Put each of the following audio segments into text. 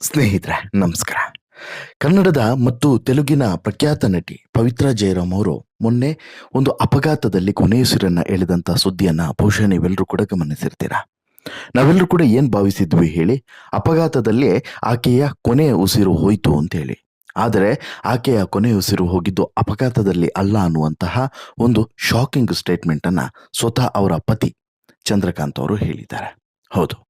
ಸ್ನೇಹಿತರೆ, ನಮಸ್ಕಾರ. ಕನ್ನಡದ ಮತ್ತು ತೆಲುಗಿನ ಪ್ರಖ್ಯಾತ ನಟಿ ಪವಿತ್ರ ಜಯರಾಮ್ ಅವರು ಮೊನ್ನೆ ಒಂದು ಅಪಘಾತದಲ್ಲಿ ಕೊನೆಯುಸಿರನ್ನ ಎಳೆದಂತ ಸುದ್ದಿಯನ್ನ ಬಹುಶಃ ನೀವೆಲ್ಲರೂ ಕೂಡ ಗಮನಿಸಿರ್ತೀರಾ? ನಾವೆಲ್ಲರೂ ಕೂಡ ಏನ್ ಭಾವಿಸಿದ್ವಿ ಹೇಳಿ, ಅಪಘಾತದಲ್ಲಿ ಆಕೆಯ ಕೊನೆಯ ಉಸಿರು ಹೋಯಿತು ಅಂತ ಹೇಳಿ. ಆದರೆ ಆಕೆಯ ಕೊನೆಯ ಉಸಿರು ಹೋಗಿದ್ದು ಅಪಘಾತದಲ್ಲಿ ಅಲ್ಲ ಅನ್ನುವಂತಹ ಒಂದು ಶಾಕಿಂಗ್ ಸ್ಟೇಟ್ಮೆಂಟ್ ಅನ್ನ ಸ್ವತಃ ಅವರ ಪತಿ ಚಂದ್ರಕಾಂತ್ ಅವರು ಹೇಳಿದ್ದಾರೆ. ಹೌದು.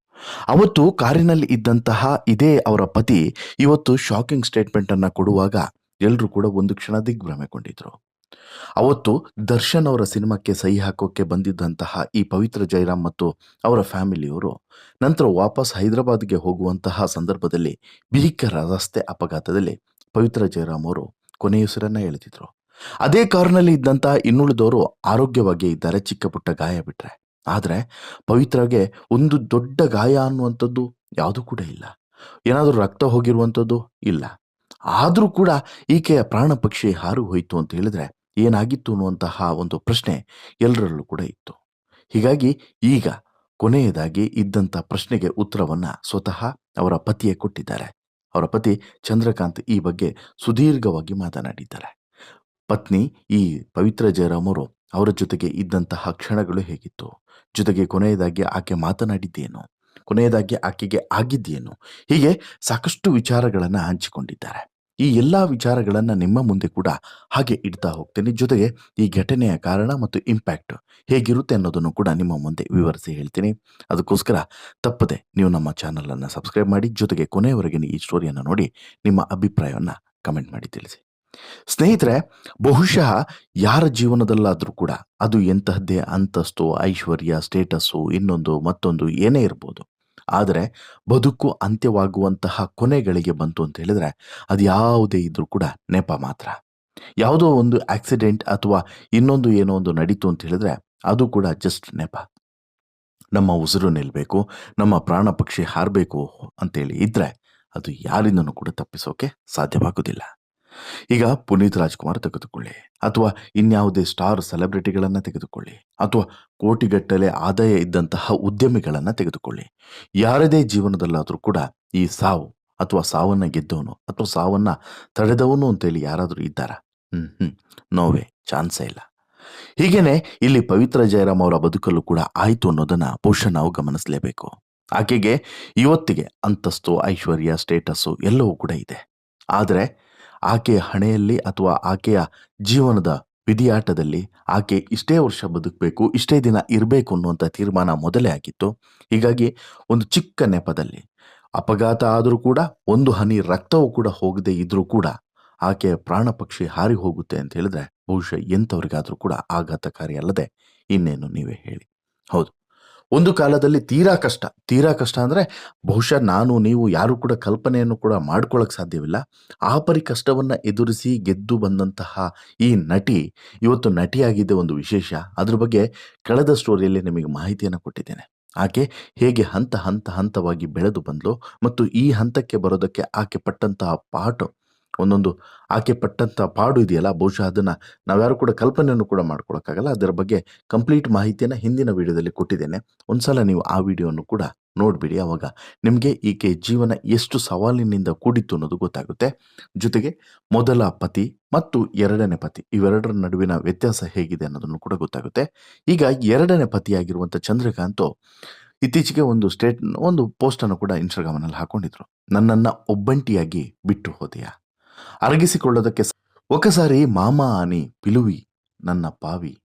ಅವತ್ತು ಕಾರಿನಲ್ಲಿ ಇದ್ದಂತಹ ಇದೇ ಅವರ ಪತಿ ಇವತ್ತು ಶಾಕಿಂಗ್ ಸ್ಟೇಟ್ಮೆಂಟ್ ಅನ್ನ ಕೊಡುವಾಗ ಎಲ್ಲರೂ ಕೂಡ ಒಂದು ಕ್ಷಣ ದಿಗ್ಭ್ರಮೆಗೊಂಡಿದ್ರು. ಅವತ್ತು ದರ್ಶನ್ ಅವರ ಸಿನಿಮಾಕ್ಕೆ ಸಹಿ ಹಾಕೋಕೆ ಬಂದಿದ್ದಂತಹ ಈ ಪವಿತ್ರ ಜಯರಾಮ್ ಮತ್ತು ಅವರ ಫ್ಯಾಮಿಲಿಯವರು ನಂತರ ವಾಪಸ್ ಹೈದರಾಬಾದ್ಗೆ ಹೋಗುವಂತಹ ಸಂದರ್ಭದಲ್ಲಿ ಭೀಕರ ರಸ್ತೆ ಅಪಘಾತದಲ್ಲಿ ಪವಿತ್ರ ಜಯರಾಮ್ ಅವರು ಕೊನೆಯುಸಿರನ್ನ ಎಳೆದಿದ್ರು. ಅದೇ ಕಾರಿನಲ್ಲಿ ಇದ್ದಂತಹ ಇನ್ನುಳಿದವರು ಆರೋಗ್ಯವಾಗಿ ಇದ್ದಾರೆ ಚಿಕ್ಕ ಪುಟ್ಟ ಗಾಯ ಬಿಟ್ರೆ. ಆದರೆ ಪವಿತ್ರಗೆ ಒಂದು ದೊಡ್ಡ ಗಾಯ ಅನ್ನುವಂಥದ್ದು ಯಾವುದೂ ಕೂಡ ಇಲ್ಲ. ಏನಾದರೂ ರಕ್ತ ಹೋಗಿರುವಂಥದ್ದು ಇಲ್ಲ. ಆದರೂ ಕೂಡ ಈಕೆಯ ಪ್ರಾಣ ಪಕ್ಷಿ ಹಾರು ಹೋಯಿತು ಅಂತ ಹೇಳಿದ್ರೆ ಏನಾಗಿತ್ತು ಅನ್ನುವಂತಹ ಒಂದು ಪ್ರಶ್ನೆ ಎಲ್ಲರಲ್ಲೂ ಕೂಡ ಇತ್ತು. ಹೀಗಾಗಿ ಈಗ ಕೊನೆಯದಾಗಿ ಇದ್ದಂಥ ಪ್ರಶ್ನೆಗೆ ಉತ್ತರವನ್ನ ಸ್ವತಃ ಅವರ ಪತಿಯೇ ಕೊಟ್ಟಿದ್ದಾರೆ. ಅವರ ಪತಿ ಚಂದ್ರಕಾಂತ್ ಈ ಬಗ್ಗೆ ಸುದೀರ್ಘವಾಗಿ ಮಾತನಾಡಿದ್ದಾರೆ. ಪತ್ನಿ ಈ ಪವಿತ್ರ ಜಯರಾಮ್ ಅವರು ಜೊತೆಗೆ ಇದ್ದಂತಹ ಕ್ಷಣಗಳು ಹೇಗಿತ್ತು? ಜೊತೆಗೆ ಕೊನೆಯದಾಗಿ ಆಕೆ ಮಾತನಾಡಿದ್ದೇನು? ಕೊನೆಯದಾಗಿ ಆಕೆಗೆ ಆಗಿದ್ದೇನು? ಹೀಗೆ ಸಾಕಷ್ಟು ವಿಚಾರಗಳನ್ನು ಹಂಚಿಕೊಂಡಿದ್ದಾರೆ. ಈ ಎಲ್ಲ ವಿಚಾರಗಳನ್ನು ನಿಮ್ಮ ಮುಂದೆ ಕೂಡ ಹಾಗೆ ಇಡ್ತಾ ಹೋಗ್ತೇನೆ. ಜೊತೆಗೆ ಈ ಘಟನೆಯ ಕಾರಣ ಮತ್ತು ಇಂಪ್ಯಾಕ್ಟ್ ಹೇಗಿರುತ್ತೆ ಅನ್ನೋದನ್ನು ಕೂಡ ನಿಮ್ಮ ಮುಂದೆ ವಿವರಿಸಿ ಹೇಳ್ತೀನಿ. ಅದಕ್ಕೋಸ್ಕರ ತಪ್ಪದೆ ನೀವು ನಮ್ಮ ಚಾನಲನ್ನು ಸಬ್ಸ್ಕ್ರೈಬ್ ಮಾಡಿ, ಜೊತೆಗೆ ಕೊನೆಯವರೆಗೆ ಈ ಸ್ಟೋರಿಯನ್ನು ನೋಡಿ ನಿಮ್ಮ ಅಭಿಪ್ರಾಯವನ್ನು ಕಮೆಂಟ್ ಮಾಡಿ ತಿಳಿಸಿ. ಸ್ನೇಹಿತರೆ, ಬಹುಶಃ ಯಾರ ಜೀವನದಲ್ಲಾದರೂ ಕೂಡ ಅದು ಎಂತಹದ್ದೇ ಅಂತಸ್ತು, ಐಶ್ವರ್ಯ, ಸ್ಟೇಟಸ್ಸು, ಇನ್ನೊಂದು, ಮತ್ತೊಂದು ಏನೇ ಇರ್ಬೋದು. ಆದರೆ ಬದುಕು ಅಂತ್ಯವಾಗುವಂತಹ ಕೊನೆಗಳಿಗೆ ಬಂತು ಅಂತ ಹೇಳಿದ್ರೆ ಅದು ಯಾವುದೇ ಇದ್ರೂ ಕೂಡ ನೆಪ ಮಾತ್ರ. ಯಾವುದೋ ಒಂದು ಆಕ್ಸಿಡೆಂಟ್ ಅಥವಾ ಇನ್ನೊಂದು ಏನೋ ಒಂದು ನಡೀತು ಅಂತ ಹೇಳಿದ್ರೆ ಅದು ಕೂಡ ಜಸ್ಟ್ ನೆಪ. ನಮ್ಮ ಉಸಿರು ನಿಲ್ಲಬೇಕು ನಮ್ಮ ಪ್ರಾಣ ಪಕ್ಷಿ ಹಾರಬೇಕು ಅಂತೇಳಿ ಇದ್ರೆ ಅದು ಯಾರಿಂದನೂ ಕೂಡ ತಪ್ಪಿಸೋಕೆ ಸಾಧ್ಯವಾಗುವುದಿಲ್ಲ ಈಗ ಪುನೀತ್ ರಾಜ್ಕುಮಾರ್ ತೆಗೆದುಕೊಳ್ಳಿ. ಅಥವಾ ಇನ್ಯಾವುದೇ ಸ್ಟಾರ್ ಸೆಲೆಬ್ರಿಟಿಗಳನ್ನು ತೆಗೆದುಕೊಳ್ಳಿ. ಅಥವಾ ಕೋಟಿಗಟ್ಟಲೆ ಆದಾಯ ಇದ್ದಂತಹ ಉದ್ಯಮಿಗಳನ್ನು ತೆಗೆದುಕೊಳ್ಳಿ. ಯಾರದೇ ಜೀವನದಲ್ಲಾದರೂ ಕೂಡ ಈ ಸಾವು ಅಥವಾ ಸಾವನ್ನ ಗೆದ್ದವನು ಅಥವಾ ಸಾವನ್ನ ತಡೆದವನು ಅಂತೇಳಿ ಯಾರಾದರೂ ಇದ್ದಾರಾ? ಹ್ಮ್ ಹ್ಮ್. ನೋವೇ ಚಾನ್ಸೇ ಇಲ್ಲ. ಹೀಗೇನೆ ಇಲ್ಲಿ ಪವಿತ್ರ ಜಯರಾಮ್ ಅವರ ಬದುಕಲು ಕೂಡ ಆಯಿತು ಅನ್ನೋದನ್ನ ಬಹುಶಃ ನಾವು ಗಮನಿಸಲೇಬೇಕು. ಆಕೆಗೆ ಇವತ್ತಿಗೆ ಅಂತಸ್ತು, ಐಶ್ವರ್ಯ, ಸ್ಟೇಟಸ್ಸು ಎಲ್ಲವೂ ಕೂಡ ಇದೆ. ಆದರೆ ಆಕೆಯ ಹಣೆಯಲ್ಲಿ ಅಥವಾ ಆಕೆಯ ಜೀವನದ ವಿಧಿಯಾಟದಲ್ಲಿ ಆಕೆ ಇಷ್ಟೇ ವರ್ಷ ಬದುಕಬೇಕು, ಇಷ್ಟೇ ದಿನ ಇರಬೇಕು ಅನ್ನುವಂಥ ತೀರ್ಮಾನ ಮೊದಲೇ ಆಗಿತ್ತು. ಹೀಗಾಗಿ ಒಂದು ಚಿಕ್ಕ ನೆಪದಲ್ಲಿ ಅಪಘಾತ ಆದರೂ ಕೂಡ, ಒಂದು ಹನಿ ರಕ್ತವೂ ಕೂಡ ಹೋಗದೆ ಇದ್ರೂ ಕೂಡ ಆಕೆಯ ಪ್ರಾಣ ಪಕ್ಷಿ ಹಾರಿ ಹೋಗುತ್ತೆ ಅಂತ ಹೇಳಿದ್ರೆ ಬಹುಶಃ ಎಂಥವ್ರಿಗಾದರೂ ಕೂಡ ಆಘಾತಕಾರಿ ಅಲ್ಲದೆ ಇನ್ನೇನು ನೀವೇ ಹೇಳಿ. ಹೌದು. ಒಂದು ಕಾಲದಲ್ಲಿ ತೀರಾ ಕಷ್ಟ. ತೀರಾ ಕಷ್ಟ ಅಂದರೆ ಬಹುಶಃ ನಾನು, ನೀವು, ಯಾರು ಕೂಡ ಕಲ್ಪನೆಯನ್ನು ಕೂಡ ಮಾಡ್ಕೊಳ್ಳೋಕೆ ಸಾಧ್ಯವಿಲ್ಲ. ಆ ಪರಿ ಕಷ್ಟವನ್ನು ಎದುರಿಸಿ ಗೆದ್ದು ಬಂದಂತಹ ಈ ನಟಿ ಇವತ್ತು ನಟಿಯಾಗಿದ್ದ ಒಂದು ವಿಶೇಷ. ಅದ್ರ ಬಗ್ಗೆ ಕಳೆದ ಸ್ಟೋರಿಯಲ್ಲಿ ನಿಮಗೆ ಮಾಹಿತಿಯನ್ನು ಕೊಟ್ಟಿದ್ದೇನೆ. ಆಕೆ ಹೇಗೆ ಹಂತ ಹಂತ ಹಂತವಾಗಿ ಬೆಳೆದು ಬಂದಳು ಮತ್ತು ಈ ಹಂತಕ್ಕೆ ಬರೋದಕ್ಕೆ ಆಕೆ ಪಟ್ಟಂತಹ ಪಾಠ ಒಂದೊಂದು ಆಕೆ ಪಟ್ಟಂಥ ಪಾಡು ಇದೆಯಲ್ಲ, ಬಹುಶಃ ಅದನ್ನು ನಾವ್ಯಾರು ಕೂಡ ಕಲ್ಪನೆಯನ್ನು ಕೂಡ ಮಾಡ್ಕೊಳಕ್ಕಾಗಲ್ಲ. ಅದರ ಬಗ್ಗೆ ಕಂಪ್ಲೀಟ್ ಮಾಹಿತಿಯನ್ನು ಹಿಂದಿನ ವಿಡಿಯೋದಲ್ಲಿ ಕೊಟ್ಟಿದ್ದೇನೆ. ಒಂದ್ಸಲ ನೀವು ಆ ವಿಡಿಯೋವನ್ನು ಕೂಡ ನೋಡಿಬಿಡಿ. ಅವಾಗ ನಿಮಗೆ ಈಕೆ ಜೀವನ ಎಷ್ಟು ಸವಾಲಿನಿಂದ ಕೂಡಿತ್ತು ಅನ್ನೋದು ಗೊತ್ತಾಗುತ್ತೆ. ಜೊತೆಗೆ ಮೊದಲ ಪತಿ ಮತ್ತು ಎರಡನೇ ಪತಿ, ಇವೆರಡರ ನಡುವಿನ ವ್ಯತ್ಯಾಸ ಹೇಗಿದೆ ಅನ್ನೋದನ್ನು ಕೂಡ ಗೊತ್ತಾಗುತ್ತೆ. ಈಗ ಎರಡನೇ ಪತಿಯಾಗಿರುವಂಥ ಚಂದ್ರಕಾಂತು ಇತ್ತೀಚೆಗೆ ಒಂದು ಸ್ಟೇಟ್, ಒಂದು ಪೋಸ್ಟನ್ನು ಕೂಡ ಇನ್ಸ್ಟಾಗ್ರಾಮ್ನಲ್ಲಿ ಹಾಕೊಂಡಿದ್ರು. ನನ್ನನ್ನು ಒಬ್ಬಂಟಿಯಾಗಿ ಬಿಟ್ಟು ಹೋದೆಯಾ? ಅರಗಿಸಿಕೊಳ್ಳೋದಕ್ಕೆ ಒಕ್ಕಸಾರಿ ಮಾಮ ಆನಿ ಪಿಲುವಿ, ನನ್ನ ಪಾವಿ.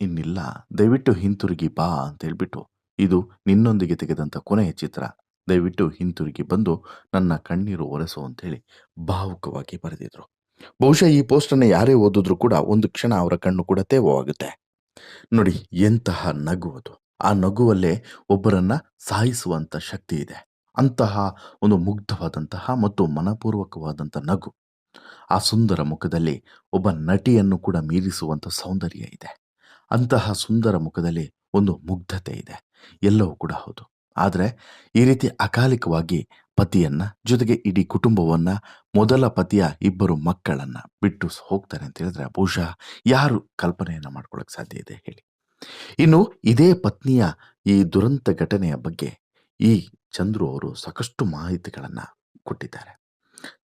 ಇನ್ನಿಲ್ಲ, ದಯವಿಟ್ಟು ಹಿಂತಿರುಗಿ ಬಾ ಅಂತ ಹೇಳ್ಬಿಟ್ಟು ಇದು ನಿನ್ನೊಂದಿಗೆ ತೆಗೆದಂಥ ಕೊನೆಯ ಚಿತ್ರ. ದಯವಿಟ್ಟು ಹಿಂತಿರುಗಿ ಬಂದು ನನ್ನ ಕಣ್ಣೀರು ಒರೆಸು ಅಂತೇಳಿ ಭಾವುಕವಾಗಿ ಬರೆದಿದ್ರು. ಬಹುಶಃ ಈ ಪೋಸ್ಟನ್ನು ಯಾರೇ ಓದಿದ್ರು ಕೂಡ ಒಂದು ಕ್ಷಣ ಅವರ ಕಣ್ಣು ಕೂಡ ತೇವವಾಗುತ್ತೆ. ನೋಡಿ, ಎಂತಹ ನಗುವುದು ಆ ನಗುವಲ್ಲೇ ಒಬ್ಬರನ್ನ ಸಾಯಿಸುವಂಥ ಶಕ್ತಿ ಇದೆ. ಅಂತಹ ಒಂದು ಮುಗ್ಧವಾದಂತಹ ಮತ್ತು ಮನಪೂರ್ವಕವಾದಂಥ ನಗು. ಆ ಸುಂದರ ಮುಖದಲ್ಲಿ ಒಬ್ಬ ನಟಿಯನ್ನು ಕೂಡ ಮೀರಿಸುವಂಥ ಸೌಂದರ್ಯ ಇದೆ. ಅಂತಹ ಸುಂದರ ಮುಖದಲ್ಲಿ ಒಂದು ಮುಗ್ಧತೆ ಇದೆ. ಎಲ್ಲವೂ ಕೂಡ ಹೌದು. ಆದರೆ ಈ ರೀತಿ ಅಕಾಲಿಕವಾಗಿ ಪತಿಯನ್ನ ಜೊತೆಗೆ ಇಡೀ ಕುಟುಂಬವನ್ನ ಮೊದಲ ಪತಿಯ ಇಬ್ಬರು ಮಕ್ಕಳನ್ನ ಬಿಟ್ಟು ಹೋಗ್ತಾರೆ ಅಂತ ಹೇಳಿದ್ರೆ ಬಹುಶಃ ಯಾರು ಕಲ್ಪನೆಯನ್ನ ಮಾಡ್ಕೊಳ್ಳೋಕೆ ಸಾಧ್ಯ ಇದೆ ಹೇಳಿ. ಇನ್ನು ಇದೇ ಪತ್ನಿಯ ಈ ದುರಂತ ಘಟನೆಯ ಬಗ್ಗೆ ಈ ಚಂದ್ರು ಅವರು ಸಾಕಷ್ಟು ಮಾಹಿತಿಗಳನ್ನು ಕೊಟ್ಟಿದ್ದಾರೆ.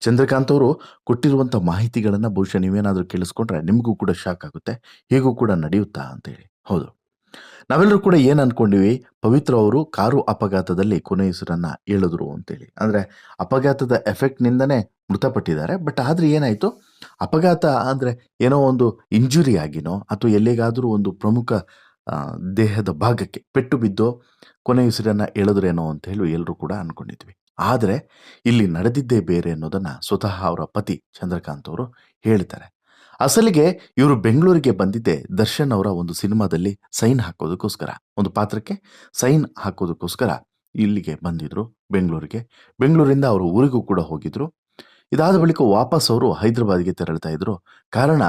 ಚಂದ್ರಕಾಂತ್ ಅವರು ಕೊಟ್ಟಿರುವಂಥ ಮಾಹಿತಿಗಳನ್ನು ಬಹುಶಃ ನೀವೇನಾದರೂ ಕೇಳಿಸ್ಕೊಂಡ್ರೆ ನಿಮಗೂ ಕೂಡ ಶಾಕ್ ಆಗುತ್ತೆ. ಹೀಗೂ ಕೂಡ ನಡೆಯುತ್ತಾ ಅಂತೇಳಿ ಹೌದು. ನಾವೆಲ್ಲರೂ ಕೂಡ ಏನು ಅನ್ಕೊಂಡಿವಿ? ಪವಿತ್ರ ಅವರು ಕಾರು ಅಪಘಾತದಲ್ಲಿ ಕೊನೆಯುಸಿರನ್ನ ಹೇಳಿದ್ರು ಅಂತೇಳಿ ಅಂದರೆ ಅಪಘಾತದ ಎಫೆಕ್ಟ್ನಿಂದನೇ ಮೃತಪಟ್ಟಿದ್ದಾರೆ. ಬಟ್ ಆದರೆ ಏನಾಯಿತು? ಅಪಘಾತ ಅಂದರೆ ಏನೋ ಒಂದು ಇಂಜುರಿ ಆಗಿನೋ? ಅಥವಾ ಎಲ್ಲಿಗಾದರೂ ಒಂದು ಪ್ರಮುಖ ದೇಹದ ಭಾಗಕ್ಕೆ ಪೆಟ್ಟು ಬಿದ್ದೋ ಕೊನೆಯುಸಿರನ್ನು ಎಳೆದ್ರೇನೋ ಅಂತ ಹೇಳಿ ಎಲ್ಲರೂ ಕೂಡ ಅಂದ್ಕೊಂಡಿದ್ವಿ ಆದರೆ ಇಲ್ಲಿ ನಡೆದಿದ್ದೇ ಬೇರೆ ಅನ್ನೋದನ್ನು ಸ್ವತಃ ಅವರ ಪತಿ ಚಂದ್ರಕಾಂತ್ ಅವರು ಹೇಳ್ತಾರೆ ಅಸಲಿಗೆ ಇವರು ಬೆಂಗಳೂರಿಗೆ ಬಂದಿದ್ದೆ ದರ್ಶನ್ ಅವರ ಒಂದು ಸಿನಿಮಾದಲ್ಲಿ ಸೈನ್ ಹಾಕೋದಕ್ಕೋಸ್ಕರ, ಒಂದು ಪಾತ್ರಕ್ಕೆ ಸೈನ್ ಹಾಕೋದಕ್ಕೋಸ್ಕರ ಇಲ್ಲಿಗೆ ಬಂದಿದ್ರು ಬೆಂಗಳೂರಿಗೆ. ಬೆಂಗಳೂರಿಂದ ಅವರು ಊರಿಗೂ ಕೂಡ ಹೋಗಿದ್ರು. ಇದಾದ ಬಳಿಕ ವಾಪಸ್ ಅವರು ಹೈದರಾಬಾದ್ಗೆ ತೆರಳ್ತಾ ಇದ್ರು. ಕಾರಣ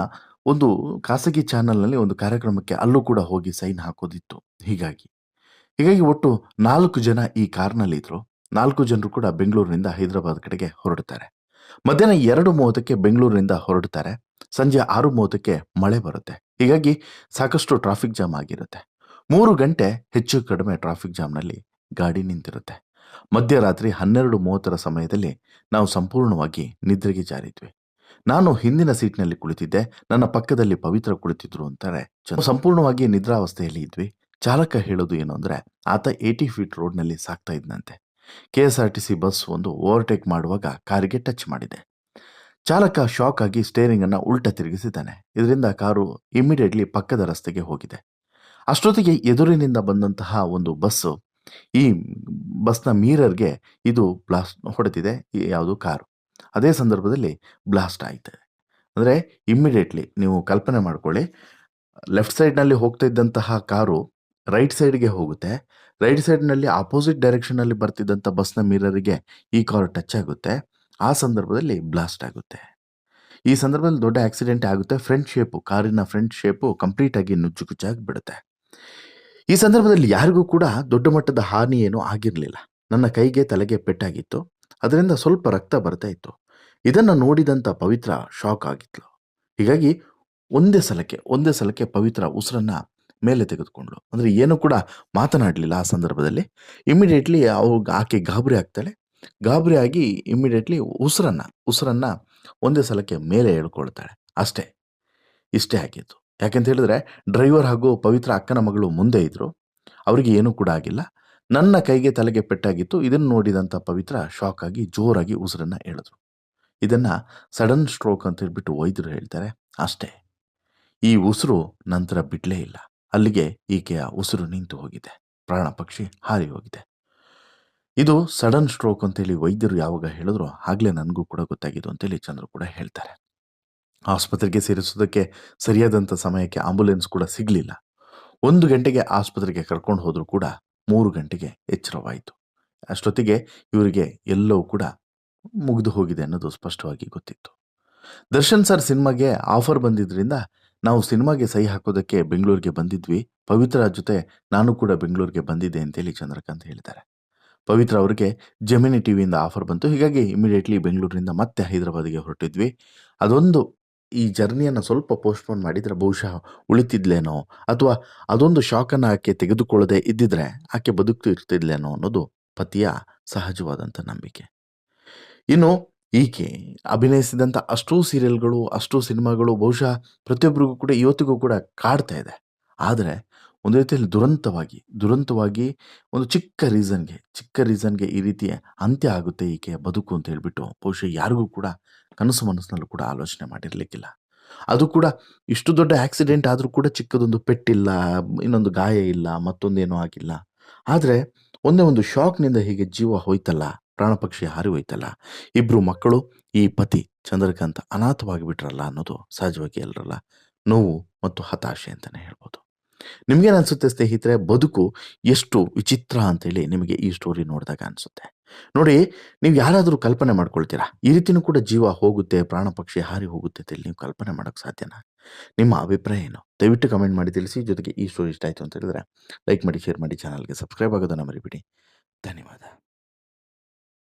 ಒಂದು ಖಾಸಗಿ ಚಾನೆಲ್ನಲ್ಲಿ ಒಂದು ಕಾರ್ಯಕ್ರಮಕ್ಕೆ ಅಲ್ಲೂ ಕೂಡ ಹೋಗಿ ಸೈನ್ ಹಾಕೋದಿತ್ತು. ಹೀಗಾಗಿ. ಹೀಗಾಗಿ ಒಟ್ಟು ನಾಲ್ಕು ಜನ ಈ ಕಾರ್ನಲ್ಲಿದ್ದರು ನಾಲ್ಕು ಜನರು ಕೂಡ ಬೆಂಗಳೂರಿನಿಂದ ಹೈದರಾಬಾದ್ ಕಡೆಗೆ ಹೊರಡ್ತಾರೆ. ಮಧ್ಯಾಹ್ನ ಎರಡು ಮೂವತ್ತಕ್ಕೆ ಬೆಂಗಳೂರಿನಿಂದ ಹೊರಡ್ತಾರೆ. ಸಂಜೆ ಆರು ಮೂವತ್ತಕ್ಕೆ ಮಳೆ ಬರುತ್ತೆ. ಹೀಗಾಗಿ ಸಾಕಷ್ಟು ಟ್ರಾಫಿಕ್ ಜಾಮ್ ಆಗಿರುತ್ತೆ. ಮೂರು ಗಂಟೆ ಹೆಚ್ಚು ಕಡಿಮೆ ಟ್ರಾಫಿಕ್ ಜಾಮ್ನಲ್ಲಿ ಗಾಡಿ ನಿಂತಿರುತ್ತೆ. ಮಧ್ಯರಾತ್ರಿ ಹನ್ನೆರಡು ಮೂವತ್ತರ ಸಮಯದಲ್ಲಿ ನಾವು ಸಂಪೂರ್ಣವಾಗಿ ನಿದ್ರೆಗೆ ಜಾರಿದ್ವಿ. ನಾನು ಹಿಂದಿನ ಸೀಟ್ನಲ್ಲಿ ಕುಳಿತಿದ್ದೆ, ನನ್ನ ಪಕ್ಕದಲ್ಲಿ ಪವಿತ್ರ ಕುಳಿತಿದ್ರು ಅಂತಾರೆ. ಸಂಪೂರ್ಣವಾಗಿ ನಿದ್ರಾವಸ್ಥೆಯಲ್ಲಿ ಇದ್ವಿ. ಚಾಲಕ ಹೇಳೋದು ಏನು ಅಂದ್ರೆ, ಆತ ಏಯ್ಟಿ ಫೀಟ್ ರೋಡ್ನಲ್ಲಿ ಸಾಕ್ತಾ ಇದ್ನಂತೆ. K S R T C bus ಒಂದು ಓವರ್ಟೇಕ್ ಮಾಡುವಾಗ ಕಾರಿಗೆ ಟಚ್ ಮಾಡಿದೆ. ಚಾಲಕ ಶಾಕ್ ಆಗಿ ಸ್ಟೇರಿಂಗ್ ಅನ್ನ ಉಲ್ಟ ತಿರುಗಿಸಿದ್ದಾನೆ. ಇದರಿಂದ ಕಾರು ಇಮಿಡಿಯೇಟ್ಲಿ ಪಕ್ಕದ ರಸ್ತೆಗೆ ಹೋಗಿದೆ. ಅಷ್ಟೊತ್ತಿಗೆ ಎದುರಿನಿಂದ ಬಂದಂತಹ ಒಂದು ಬಸ್ಸು ಈ ಬಸ್ನ ಮೀರರ್ಗೆ ಇದು ಬ್ಲಾಸ್ಟ್ ಹೊಡೆದಿದೆ ಯಾವುದು ಕಾರು. ಅದೇ ಸಂದರ್ಭದಲ್ಲಿ ಬ್ಲಾಸ್ಟ್ ಆಯಿತು ಅಂದರೆ ಇಮ್ಮಿಡಿಯೇಟ್ಲಿ ನೀವು ಕಲ್ಪನೆ ಮಾಡ್ಕೊಳ್ಳಿ ಲೆಫ್ಟ್ ಸೈಡ್ನಲ್ಲಿ ಹೋಗ್ತಾ ಇದ್ದಂತಹ ಕಾರು ರೈಟ್ ಸೈಡ್ಗೆ ಹೋಗುತ್ತೆ. ರೈಟ್ ಸೈಡ್ನಲ್ಲಿ ಆಪೋಸಿಟ್ ಡೈರೆಕ್ಷನಲ್ಲಿ ಬರ್ತಿದ್ದಂಥ ಬಸ್ನ ಮಿರರಿಗೆ ಈ ಕಾರು ಟಚ್ ಆಗುತ್ತೆ. ಆ ಸಂದರ್ಭದಲ್ಲಿ ಬ್ಲಾಸ್ಟ್ ಆಗುತ್ತೆ. ಈ ಸಂದರ್ಭದಲ್ಲಿ ದೊಡ್ಡ ಆಕ್ಸಿಡೆಂಟ್ ಆಗುತ್ತೆ. ಫ್ರಂಟ್ ಶೇಪು ಕಾರಿನ ಫ್ರಂಟ್ ಶೇಪು ಕಂಪ್ಲೀಟ್ ಆಗಿ ಕುಚ್ಚಾಗಿ ಬಿಡುತ್ತೆ. ಈ ಸಂದರ್ಭದಲ್ಲಿ ಯಾರಿಗೂ ಕೂಡ ದೊಡ್ಡ ಮಟ್ಟದ ಹಾನಿ ಏನೂ ಆಗಿರಲಿಲ್ಲ. ನನ್ನ ಕೈಗೆ ತಲೆಗೆ ಪೆಟ್ಟಾಗಿತ್ತು. ಅದರಿಂದ ಸ್ವಲ್ಪ ರಕ್ತ ಬರ್ತಾ ಇತ್ತು. ಇದನ್ನು ನೋಡಿದಂಥ ಪವಿತ್ರ ಶಾಕ್ ಆಗಿತ್ತು ಹೀಗಾಗಿ ಒಂದೇ ಸಲಕ್ಕೆ ಒಂದೇ ಸಲಕ್ಕೆ ಪವಿತ್ರ ಉಸಿರನ್ನು ಮೇಲೆ ತೆಗೆದುಕೊಂಡ್ಳು. ಅಂದರೆ ಏನು ಕೂಡ ಮಾತನಾಡಲಿಲ್ಲ ಆ ಸಂದರ್ಭದಲ್ಲಿ. ಇಮಿಡಿಯೇಟ್ಲಿ ಅವು ಆಕೆ ಗಾಬರಿ ಆಗ್ತಾಳೆ. ಗಾಬರಿ ಆಗಿ ಇಮಿಡಿಯೇಟ್ಲಿ ಉಸಿರನ್ನು ಉಸಿರನ್ನು ಒಂದೇ ಸಲಕ್ಕೆ ಮೇಲೆ ಹೇಳ್ಕೊಳ್ತಾಳೆ ಅಷ್ಟೇ. ಇಷ್ಟೇ ಆಗಿತ್ತು. ಯಾಕೆಂತ ಹೇಳಿದ್ರೆ ಡ್ರೈವರ್ ಹಾಗೂ ಪವಿತ್ರ ಅಕ್ಕನ ಮಗಳು ಮುಂದೆ ಇದ್ದರು ಅವರಿಗೆ ಏನೂ ಕೂಡ ಆಗಿಲ್ಲ. ನನ್ನ ಕೈಗೆ ತಲೆಗೆ ಪೆಟ್ಟಾಗಿತ್ತು. ಇದನ್ನು ನೋಡಿದಂಥ ಪವಿತ್ರ ಶಾಕ್ ಆಗಿ ಜೋರಾಗಿ ಉಸಿರನ್ನು ಹೇಳಿದ್ರು ಇದನ್ನು ಸಡನ್ ಸ್ಟ್ರೋಕ್ ಅಂತ ಹೇಳ್ಬಿಟ್ಟು ವೈದ್ಯರು ಹೇಳ್ತಾರೆ, ಅಷ್ಟೇ. ಈ ಉಸಿರು ನಂತರ ಬಿಡಲೇ ಇಲ್ಲ. ಅಲ್ಲಿಗೆ ಈಕೆಯ ಉಸಿರು ನಿಂತು ಹೋಗಿದೆ. ಪ್ರಾಣ ಪಕ್ಷಿ ಹಾರಿ ಹೋಗಿದೆ. ಇದು ಸಡನ್ ಸ್ಟ್ರೋಕ್ ಅಂತೇಳಿ ವೈದ್ಯರು ಯಾವಾಗ ಹೇಳಿದ್ರು ಆಗಲೇ ನನಗೂ ಕೂಡ ಗೊತ್ತಾಗಿದ್ದು ಅಂತೇಳಿ ಚಂದ್ರು ಕೂಡ ಹೇಳ್ತಾರೆ. ಆಸ್ಪತ್ರೆಗೆ ಸೇರಿಸೋದಕ್ಕೆ ಸರಿಯಾದಂಥ ಸಮಯಕ್ಕೆ ಆಂಬುಲೆನ್ಸ್ ಕೂಡ ಸಿಗಲಿಲ್ಲ. ಒಂದು ಗಂಟೆಗೆ ಆಸ್ಪತ್ರೆಗೆ ಕರ್ಕೊಂಡು ಹೋದರೂ ಕೂಡ ಮೂರು ಗಂಟೆಗೆ ಎಚ್ಚರವಾಯಿತು. ಅಷ್ಟೊತ್ತಿಗೆ ಇವರಿಗೆ ಎಲ್ಲವೂ ಕೂಡ ಮುಗಿದು ಹೋಗಿದೆ ಅನ್ನೋದು ಸ್ಪಷ್ಟವಾಗಿ ಗೊತ್ತಿತ್ತು. ದರ್ಶನ್ ಸರ್ ಸಿನಿಮಾಗೆ ಆಫರ್ ಬಂದಿದ್ದರಿಂದ ನಾವು ಸಿನಿಮಾಗೆ ಸಹಿ ಹಾಕೋದಕ್ಕೆ ಬೆಂಗಳೂರಿಗೆ ಬಂದಿದ್ವಿ. ಪವಿತ್ರ ಜೊತೆ ನಾನು ಕೂಡ ಬೆಂಗಳೂರಿಗೆ ಬಂದಿದ್ದೆ ಅಂತೇಳಿ ಚಂದ್ರಕಾಂತ್ ಹೇಳಿದ್ದಾರೆ. ಪವಿತ್ರ ಅವರಿಗೆ ಜಮಿನಿ ಟಿವಿಯಿಂದ ಆಫರ್ ಬಂತು. ಹೀಗಾಗಿ ಇಮಿಡಿಯೇಟ್ಲಿ ಬೆಂಗಳೂರಿನಿಂದ ಮತ್ತೆ ಹೈದರಾಬಾದಿಗೆ ಹೊರಟಿದ್ವಿ. ಅದೊಂದು ಈ ಜರ್ನಿಯನ್ನು ಸ್ವಲ್ಪ ಪೋಸ್ಟ್ಪೋನ್ ಮಾಡಿದರೆ ಬಹುಶಃ ಉಳಿತಿದ್ಲೇನೋ ಅಥವಾ ಅದೊಂದು ಶಾಕನ್ನು ಆಕೆ ತೆಗೆದುಕೊಳ್ಳದೆ ಇದ್ದಿದ್ರೆ ಆಕೆ ಬದುಕ್ತಿರ್ತಿದ್ಲೇನೋ ಅನ್ನೋದು ಪತಿಯ ಸಹಜವಾದಂಥ ನಂಬಿಕೆ. ಇನ್ನು ಈಕೆ ಅಭಿನಯಿಸಿದಂಥ ಅಷ್ಟೂ ಸೀರಿಯಲ್ಗಳು ಅಷ್ಟೂ ಸಿನಿಮಾಗಳು ಬಹುಶಃ ಪ್ರತಿಯೊಬ್ಬರಿಗೂ ಕೂಡ ಇವತ್ತಿಗೂ ಕೂಡ ಕಾಡ್ತಾ ಇದೆ. ಆದರೆ ಒಂದು ರೀತಿಯಲ್ಲಿ ದುರಂತವಾಗಿ ದುರಂತವಾಗಿ ಒಂದು ಚಿಕ್ಕ ರೀಸನ್ಗೆ ಚಿಕ್ಕ ರೀಸನ್ಗೆ ಈ ರೀತಿಯ ಅಂತ್ಯ ಆಗುತ್ತೆ ಈಕೆಯ ಬದುಕು ಅಂತ ಹೇಳಿಬಿಟ್ಟು ಬಹುಶಃ ಯಾರಿಗೂ ಕೂಡ ಕನಸು ಮನಸ್ಸಿನಲ್ಲೂ ಕೂಡ ಆಲೋಚನೆ ಮಾಡಿರಲಿಕ್ಕಿಲ್ಲ. ಅದು ಕೂಡ ಇಷ್ಟು ದೊಡ್ಡ ಆಕ್ಸಿಡೆಂಟ್ ಆದರೂ ಕೂಡ ಚಿಕ್ಕದೊಂದು ಪೆಟ್ಟಿಲ್ಲ, ಇನ್ನೊಂದು ಗಾಯ ಇಲ್ಲ, ಮತ್ತೊಂದೇನೂ ಆಗಿಲ್ಲ. ಆದರೆ ಒಂದೇ ಒಂದು ಶಾಕ್ನಿಂದ ಹೀಗೆ ಜೀವ ಹೋಯ್ತಲ್ಲ, ಪ್ರಾಣ ಪಕ್ಷಿ ಹಾರಿ ಹೋಯ್ತಲ್ಲ ಇಬ್ಬರು ಮಕ್ಕಳು, ಈ ಪತಿ ಚಂದ್ರಕಾಂತ್ ಅನಾಥವಾಗಿ ಬಿಟ್ರಲ್ಲ ಅನ್ನೋದು ಸಹಜವಾಗಿ ಎಲ್ಲರಲ್ಲ ನೋವು ಮತ್ತು ಹತಾಶೆ ಅಂತಲೇ ಹೇಳ್ಬೋದು. ನಿಮಗೇನು ಅನಿಸುತ್ತೆ ಸ್ನೇಹಿತರೆ, ಬದುಕು ಎಷ್ಟು ವಿಚಿತ್ರ ಅಂತೇಳಿ ನಿಮಗೆ ಈ ಸ್ಟೋರಿ ನೋಡಿದಾಗ ಅನಿಸುತ್ತೆ. ನೋಡಿ, ನೀವು ಯಾರಾದರೂ ಕಲ್ಪನೆ ಮಾಡ್ಕೊಳ್ತೀರಾ? ಈ ರೀತಿನೂ ಕೂಡ ಜೀವ ಹೋಗುತ್ತೆ, ಪ್ರಾಣ ಪಕ್ಷಿ ಹಾರಿ ಹೋಗುತ್ತೆ ಅಂತೇಳಿ ನೀವು ಕಲ್ಪನೆ ಮಾಡೋಕ್ಕೆ ಸಾಧ್ಯನಾ? ನಿಮ್ಮ ಅಭಿಪ್ರಾಯ ಏನು? ದಯವಿಟ್ಟು ಕಮೆಂಟ್ ಮಾಡಿ ತಿಳಿಸಿ, ಜೊತೆಗೆ ಈ ಸ್ಟೋರಿ ಇಷ್ಟ ಆಯಿತು ಅಂತ ಹೇಳಿದ್ರೆ ಲೈಕ್ ಮಾಡಿ ಶೇರ್ ಮಾಡಿ ಚಾನಲ್ಗೆ ಸಬ್ಸ್ಕ್ರೈಬ್ ಆಗೋದನ್ನು ಮರಿಬಿಡಿ. ಧನ್ಯವಾದ.